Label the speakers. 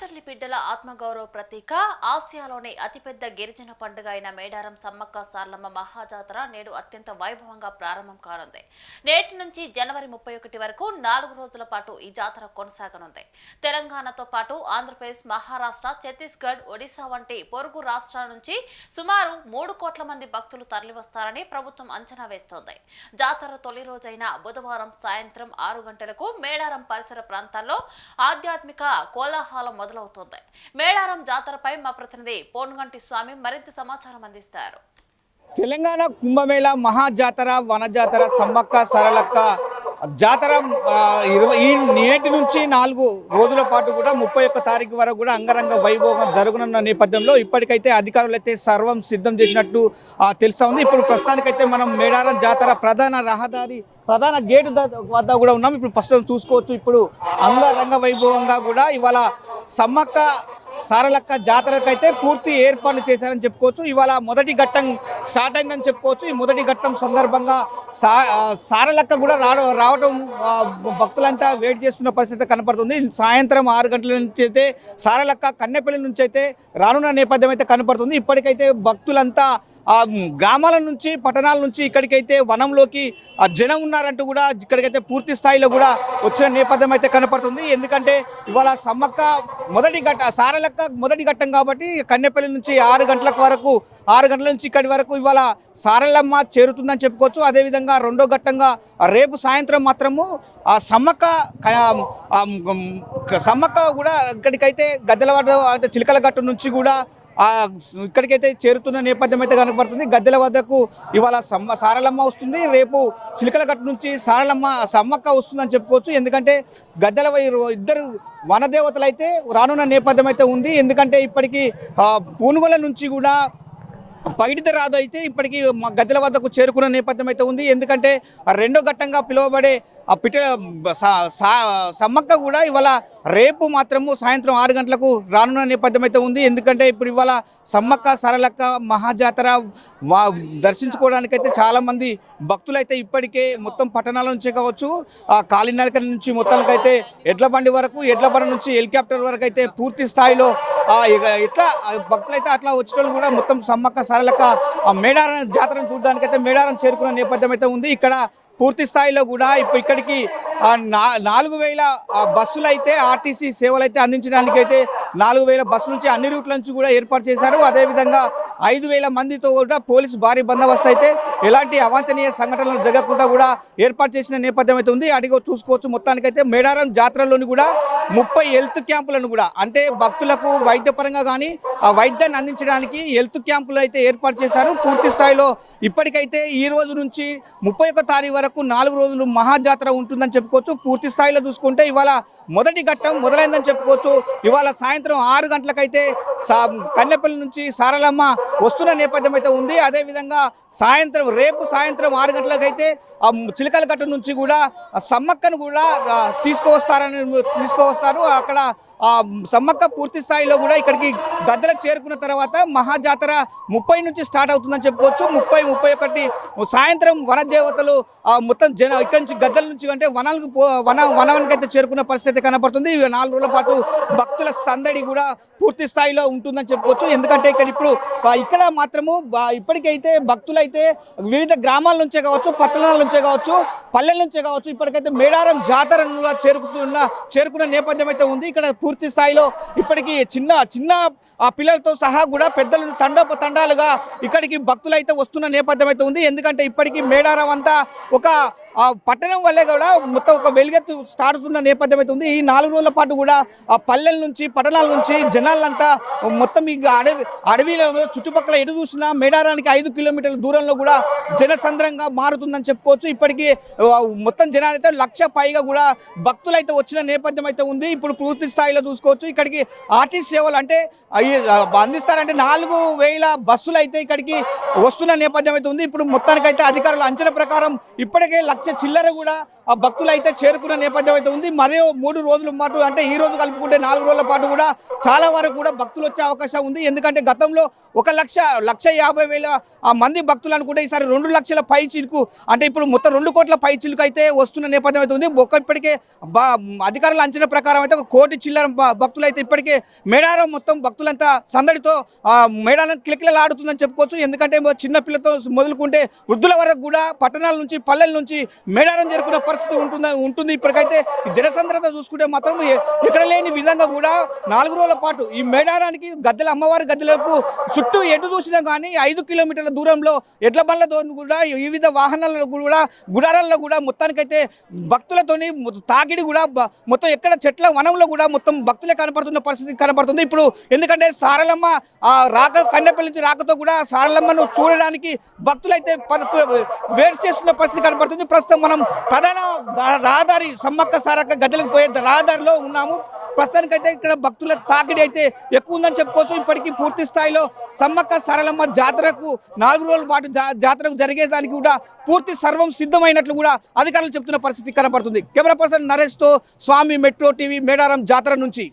Speaker 1: కన్నతల్లి బిడ్డల ఆత్మగౌరవ ప్రతీక. ఆసియాలోనే అతిపెద్ద గిరిజన పండుగ అయిన మేడారం సమ్మక్క సార్లమ్మ మహాజాతర నేడు అత్యంత వైభవంగా ప్రారంభం కానుంది. నేటి నుంచి జనవరి ముప్పై ఒకటి వరకు నాలుగు రోజుల పాటు ఈ జాతర కొనసాగనుంది. తెలంగాణతో పాటు ఆంధ్రప్రదేశ్ మహారాష్ట్ర ఛత్తీస్గఢ్ ఒడిశా వంటి పొరుగు రాష్ట్రాల నుంచి సుమారు మూడు కోట్ల మంది భక్తులు తరలివస్తారని ప్రభుత్వం అంచనా వేస్తోంది. జాతర తొలి రోజైన బుధవారం సాయంత్రం ఆరు గంటలకు మేడారం పరిసర ప్రాంతాల్లో ఆధ్యాత్మిక కోలాహలం మొదలవుతోంది. మేడారం జాతరపై మా ప్రతినిధి పోనుగంటి స్వామి మరింత సమాచారం అందిస్తారు.
Speaker 2: తెలంగాణ కుంభమేళ మహాజాతర వనజాతర సమ్మక్క సరళక్క జాతర ఇరవై ఈ నేటి నుంచి నాలుగు రోజుల పాటు కూడా ముప్పై ఒక్క తారీఖు వరకు కూడా అంగరంగ వైభోగం జరగనున్న నేపథ్యంలో ఇప్పటికైతే అధికారులు అయితే సర్వం సిద్ధం చేసినట్టు ఆ, ఉంది. ఇప్పుడు ప్రస్తుతానికైతే మనం మేడారం జాతర ప్రధాన రహదారి ప్రధాన గేటు వద్ద కూడా ఉన్నాం. ఇప్పుడు ప్రస్తుతం చూసుకోవచ్చు. ఇప్పుడు అంగరంగ వైభవంగా కూడా ఇవాళ సమ్మక్క సారలక్క జాతరకైతే పూర్తి ఏర్పాట్లు చేశారని చెప్పుకోవచ్చు. ఇవాళ మొదటి ఘట్టం స్టార్ట్ అయిందని చెప్పుకోవచ్చు. ఈ మొదటి ఘట్టం సందర్భంగా సారలక్క కూడా రావడం రావడం భక్తులంతా వెయిట్ చేస్తున్న పరిస్థితి కనపడుతుంది. సాయంత్రం ఆరు గంటల నుంచి అయితే సారలక్క కన్నెపల్లి నుంచి అయితే రానున్న నేపథ్యం అయితే కనపడుతుంది. ఇప్పటికైతే భక్తులంతా ఆ గ్రామాల నుంచి పట్టణాల నుంచి ఇక్కడికైతే వనంలోకి ఆ జనం ఉన్నారంటూ కూడా ఇక్కడికైతే పూర్తి స్థాయిలో కూడా వచ్చిన నేపథ్యం అయితే కనపడుతుంది. ఎందుకంటే ఇవాళ సమ్మక్క మొదటి ఘట్ట సారలక్క మొదటి ఘట్టం కాబట్టి కన్నెపల్లి నుంచి ఆరు గంటలకు వరకు ఆరు గంటల నుంచి ఇక్కడి వరకు ఇవాళ సారలమ్మ చేరుతుందని చెప్పుకోవచ్చు. అదేవిధంగా రెండో ఘట్టంగా రేపు సాయంత్రం మాత్రము ఆ సమ్మక్క సమ్మక్క కూడా ఇక్కడికైతే గద్దెలవాడ అంటే చిలకల గట్టు నుంచి కూడా ఇక్కడికైతే చేరుతున్న నేపథ్యం అయితే కనపడుతుంది. గద్దెల వద్దకు ఇవాళ సమ్మ సారలమ్మ వస్తుంది. రేపు చిలకలగట్టు నుంచి సారలమ్మ సమ్మక్క వస్తుందని చెప్పుకోవచ్చు. ఎందుకంటే గద్దెల ఇద్దరు వనదేవతలు అయితే రానున్న నేపథ్యం అయితే ఉంది. ఎందుకంటే ఇప్పటికీ ఆ, పూనుగోల నుంచి కూడా పైడిత రాదు అయితే ఇప్పటికీ మా గద్దెల వద్దకు చేరుకున్న నేపథ్యం అయితే ఉంది. ఎందుకంటే రెండో ఘట్టంగా పిలువబడే ఆ పిట సమ్మక్క కూడా ఇవాళ రేపు మాత్రము సాయంత్రం ఆరు గంటలకు రానున్న నేపథ్యం అయితే ఉంది. ఎందుకంటే ఇప్పుడు ఇవాళ సమ్మక్క సరళక్క మహాజాతర వా దర్శించుకోవడానికైతే చాలామంది భక్తులు అయితే ఇప్పటికే మొత్తం పట్టణాల నుంచి కావచ్చు ఆ కాలినడక నుంచి మొత్తానికైతే ఎడ్ల బండి వరకు ఎడ్ల బండి నుంచి హెలికాప్టర్ వరకు అయితే పూర్తి స్థాయిలో ఇట్లా భక్తులైతే అట్లా వచ్చేటోళ్ళు కూడా మొత్తం సమ్మక్క సరళక్క ఆ మేడారం జాతరను చూడడానికైతే మేడారం చేరుకున్న నేపథ్యం అయితే ఉంది. ఇక్కడ పూర్తి స్థాయిలో కూడా ఇప్పుడు ఇక్కడికి నా నాలుగు వేల ఆ బస్సులు అయితే ఆర్టీసీ సేవలు అయితే అందించడానికి అయితే నాలుగు వేల బస్సుల నుంచి అన్ని రూట్ల నుంచి కూడా ఏర్పాటు చేశారు. అదేవిధంగా ఐదు వేల మందితో కూడా పోలీసు భారీ బందోబస్తు అయితే ఎలాంటి అవాంఛనీయ సంఘటనలు జరగకుండా కూడా ఏర్పాటు చేసిన నేపథ్యం అయితే ఉంది. అడిగో చూసుకోవచ్చు. మొత్తానికైతే మేడారం జాతరలోని కూడా ముప్పై హెల్త్ క్యాంపులను కూడా అంటే భక్తులకు వైద్యపరంగా కానీ ఆ వైద్యాన్ని అందించడానికి హెల్త్ క్యాంపులు అయితే ఏర్పాటు చేశారు. పూర్తి స్థాయిలో ఇప్పటికైతే ఈ రోజు నుంచి ముప్పై ఒక్క తారీఖు వరకు నాలుగు రోజులు మహాజాతర ఉంటుందని చెప్పుకోవచ్చు. పూర్తి స్థాయిలో చూసుకుంటే ఇవాళ మొదటి ఘట్టం మొదలైందని చెప్పుకోవచ్చు. ఇవాళ సాయంత్రం ఆరు గంటలకైతే సా కన్నెపల్లి నుంచి సారలమ్మ వస్తున్న నేపథ్యం అయితే ఉంది. అదేవిధంగా సాయంత్రం రేపు సాయంత్రం ఆరు గంటలకైతే ఆ చిలకల గట్టు నుంచి కూడా సమ్మక్కను కూడా తీసుకువస్తారని తీసుకువస్తారు. అక్కడ సమ్మక్క పూర్తి స్థాయిలో కూడా ఇక్కడికి గద్దెలకు చేరుకున్న తర్వాత మహాజాతర ముప్పై నుంచి స్టార్ట్ అవుతుందని చెప్పుకోవచ్చు ముప్పై ముప్పై ఒకటి సాయంత్రం వన దేవతలు మొత్తం జన ఇక్కడి నుంచి గద్దెల నుంచి అంటే వనాలకు వన వనానికి అయితే చేరుకున్న పరిస్థితి కనపడుతుంది. ఇవి నాలుగు రోజుల పాటు భక్తుల సందడి కూడా పూర్తి స్థాయిలో ఉంటుందని చెప్పుకోవచ్చు ఎందుకంటే ఇక్కడ ఇప్పుడు ఇక్కడ మాత్రము ఇప్పటికైతే భక్తులైతే వివిధ గ్రామాల నుంచే కావచ్చు పట్టణాల నుంచే కావచ్చు పల్లెల నుంచే కావచ్చు ఇప్పటికైతే మేడారం జాతర కూడా చేరుకుతున్న చేరుకున్న నేపథ్యం అయితే ఉంది. ఇక్కడ పూర్తి స్థాయిలో ఇప్పటికి చిన్న చిన్న ఆ పిల్లలతో సహా కూడా పెద్దలు తండ తండాలుగా ఇక్కడికి భక్తులు అయితే వస్తున్న నేపథ్యం అయితే ఉంది. ఎందుకంటే ఇప్పటికీ మేడారం అంతా ఒక ఆ పట్టణం వల్లే కూడా మొత్తం ఒక వెలుగెత్తు స్టార్ట్ అవుతున్న నేపథ్యం అయితే ఉంది. ఈ నాలుగు రోజుల పాటు కూడా ఆ పల్లెల నుంచి పట్టణాల నుంచి జనాలంతా మొత్తం ఇక అడవి అడవిలో చుట్టుపక్కల ఎటు చూసినా మేడారానికి ఐదు కిలోమీటర్ల దూరంలో కూడా జనసంద్రంగా మారుతుందని చెప్పుకోవచ్చు. ఇప్పటికీ మొత్తం జనాలు అయితే లక్ష పైగా కూడా భక్తులు అయితే వచ్చిన నేపథ్యం అయితే ఉంది. ఇప్పుడు పూర్తి స్థాయిలో చూసుకోవచ్చు. ఇక్కడికి ఆర్టీసీ సేవలు అంటే అందిస్తారంటే నాలుగు వేల బస్సులు అయితే ఇక్కడికి వస్తున్న నేపథ్యం అయితే ఉంది. ఇప్పుడు మొత్తానికైతే అధికారుల అంచనా ప్రకారం ఇప్పటికే లక్ష చిల్లర కూడా భక్తులు అయితే చేరుకున్న నేపథ్యం అయితే ఉంది. మరో మూడు రోజుల పాటు అంటే ఈ రోజు కలుపుకుంటే నాలుగు రోజుల పాటు కూడా చాలా వరకు కూడా భక్తులు వచ్చే అవకాశం ఉంది. ఎందుకంటే గతంలో ఒక లక్ష లక్ష యాభై వేల ఆ మంది భక్తులు అనుకుంటే ఈసారి రెండు లక్షల పై చిలుకు అంటే ఇప్పుడు మొత్తం రెండు కోట్ల పై చిలుకు అయితే వస్తున్న నేపథ్యం అయితే ఉంది. ఒక ఇప్పటికే బా అధికారుల అంచనా ప్రకారం అయితే ఒక కోటి చిల్లర భక్తులు అయితే ఇప్పటికే మేడారం మొత్తం భక్తులంతా సందడితో మేడారం కిలకిలలాడుతుందని చెప్పుకోవచ్చు. ఎందుకంటే చిన్నపిల్లతో చిన్న పిల్లతో మొదలుకుంటే వృద్ధుల వరకు కూడా పట్టణాల నుంచి పల్లెల నుంచి మేడారం చేరుకున్న పరిస్థితి ఉంటుంది ఉంటుంది. ఇప్పటికైతే జనసంద్రత చూసుకుంటే మాత్రం ఎక్కడ లేని విధంగా కూడా నాలుగు రోజుల పాటు ఈ మేడారానికి గద్దెల అమ్మవారి గద్దెలకు చుట్టూ ఎటు చూసినా కానీ ఐదు కిలోమీటర్ల దూరంలో ఎడ్ల బండ్లతో కూడా వివిధ వాహనాలలో కూడా గుడారాల్లో కూడా మొత్తానికైతే భక్తులతోని తాగిడి తాకిడి కూడా మొత్తం ఎక్కడ చెట్ల వనంలో కూడా మొత్తం భక్తులే కనపడుతున్న పరిస్థితి కనపడుతుంది. ఇప్పుడు ఎందుకంటే సారలమ్మ ఆ రాక కన్నెపల్లి నుంచి రాకతో కూడా సారలమ్మను చూడడానికి భక్తులైతే వేరు చేస్తున్న పరిస్థితి కనపడుతుంది. ప్రస్తుతం మనం ప్రధాన రహదారి సమ్మక్క సారక్క గద్దెలకు పోయే రహదారిలో ఉన్నాము. ప్రస్తుతానికైతే ఇక్కడ భక్తుల తాకిడి అయితే ఎక్కువ ఉందని చెప్పుకోవచ్చు. ఇప్పటికీ పూర్తి స్థాయిలో సమ్మక్క సారలమ్మ జాతరకు నాలుగు రోజుల పాటు జా- జాతరకు జరిగేదానికి కూడా పూర్తి సర్వం సిద్ధమైనట్లు కూడా అధికారులు చెప్తున్న పరిస్థితి కనపడుతుంది. కెమెరా పర్సన్ నరేష్తో స్వామి మెట్రో టీవీ మేడారం జాతర నుంచి.